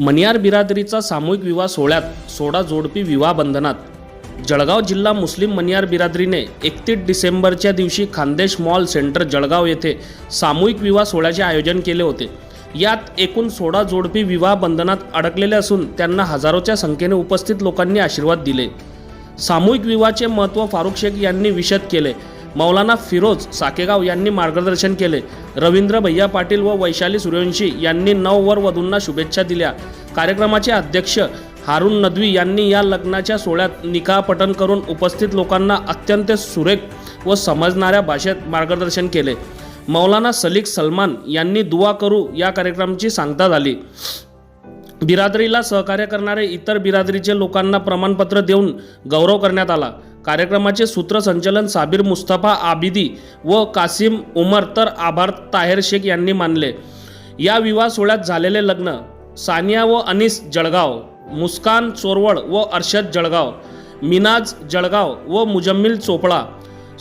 मनियार बिरादरीचा सामूहिक विवाह सोहळ्यात सोडा जोडपी विवाह बंधनात. जळगाव जिल्हा मुस्लिम मनियार बिरादरीने एकतीस डिसेंबरच्या दिवशी खानदेश मॉल सेंटर जळगाव येथे सामूहिक विवाह सोहळ्याचे आयोजन केले होते. यात एकूण सोळा जोडपी विवाह बंधनात अडकलेले असून त्यांना हजारोच्या संख्येने उपस्थित लोकांनी आशीर्वाद दिले. सामूहिक विवाहाचे महत्त्व फारुख शेख यांनी विशद केले. मौलाना फिरोज साकेगाव यांनी मार्गदर्शन केले. रवींद्र भैया पाटील व वैशाली सूर्यवंशी यांनी नववर वधूंना शुभेच्छा दिल्या. कार्यक्रमाचे अध्यक्ष हारून नदवी यांनी या लग्नाच्या सोहळ्यात निकाहपटन करून उपस्थित लोकांना अत्यंत सुरेख व समजणाऱ्या भाषेत मार्गदर्शन केले. मौलाना सलीक सलमान यांनी दुवा करू या कार्यक्रमाची सांगता झाली. बिरादरीला सहकार्य करणारे इतर बिरादरीचे लोकांना प्रमाणपत्र देऊन गौरव करण्यात आला. कार्यक्रमाचे सूत्रसंचलन साबिर मुस्तफा आबिदी व कासिम उमर तर आभार ताहेर शेख यांनी मानले. या विवाह सोहळ्यात झालेले लग्न सानिया व अनिस जळगाव मुस्कान चोरवड व अर्शद जळगाव मिनाज जळगाव व मुजम्मिल चोपळा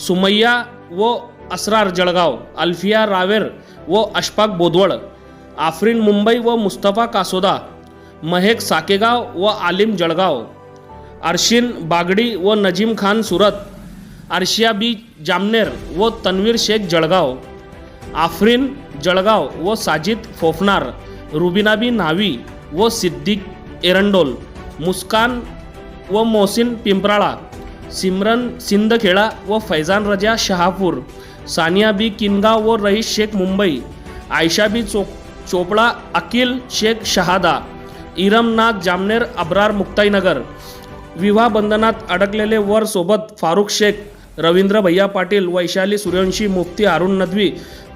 सुमय्या व असरार जळगाव अल्फिया रावेर व अशफाक बोदवड आफरीन मुंबई व मुस्तफा कासोदा महेक साकेगाव व आलिम जळगाव अर्शिन बागडी व नजीम खान सुरत आर्शिया बी जामनेर व तन्वीर शेख जळगाव आफरीन जळगाव व साजिद फोफनार रुबिनाबी न्हावी व सिद्दीक एरंडोल मुस्कान व मोहसिन पिंपराळा सिमरन सिंदखेडा व फैजान रजा शहापूर सानिया बी किनगाव व रईस शेख मुंबई आयशा बी चो चोपडा अकिल शेख शहादा इरमनाथ जामनेर अब्रार मुक्ताईनगर विवाह बंधनात अडकलेले वर सोबत फारुख शेख रवींद्र भैया पाटील वैशाली सूर्यवंशी मुफ्ती अरुण नदवी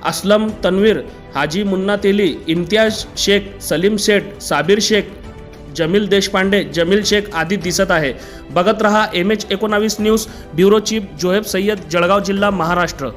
असलम तन्वीर हाजी मुन्ना तेली इम्तियाज शेख सलीम शेख साबिर शेख जमील देशपांडे जमील शेख आदी दिसत आहे. बघत रहा एम एच एकोणावीस news bureau chief Zoheb Sayyed Jalgaon जिल्हा महाराष्ट्र.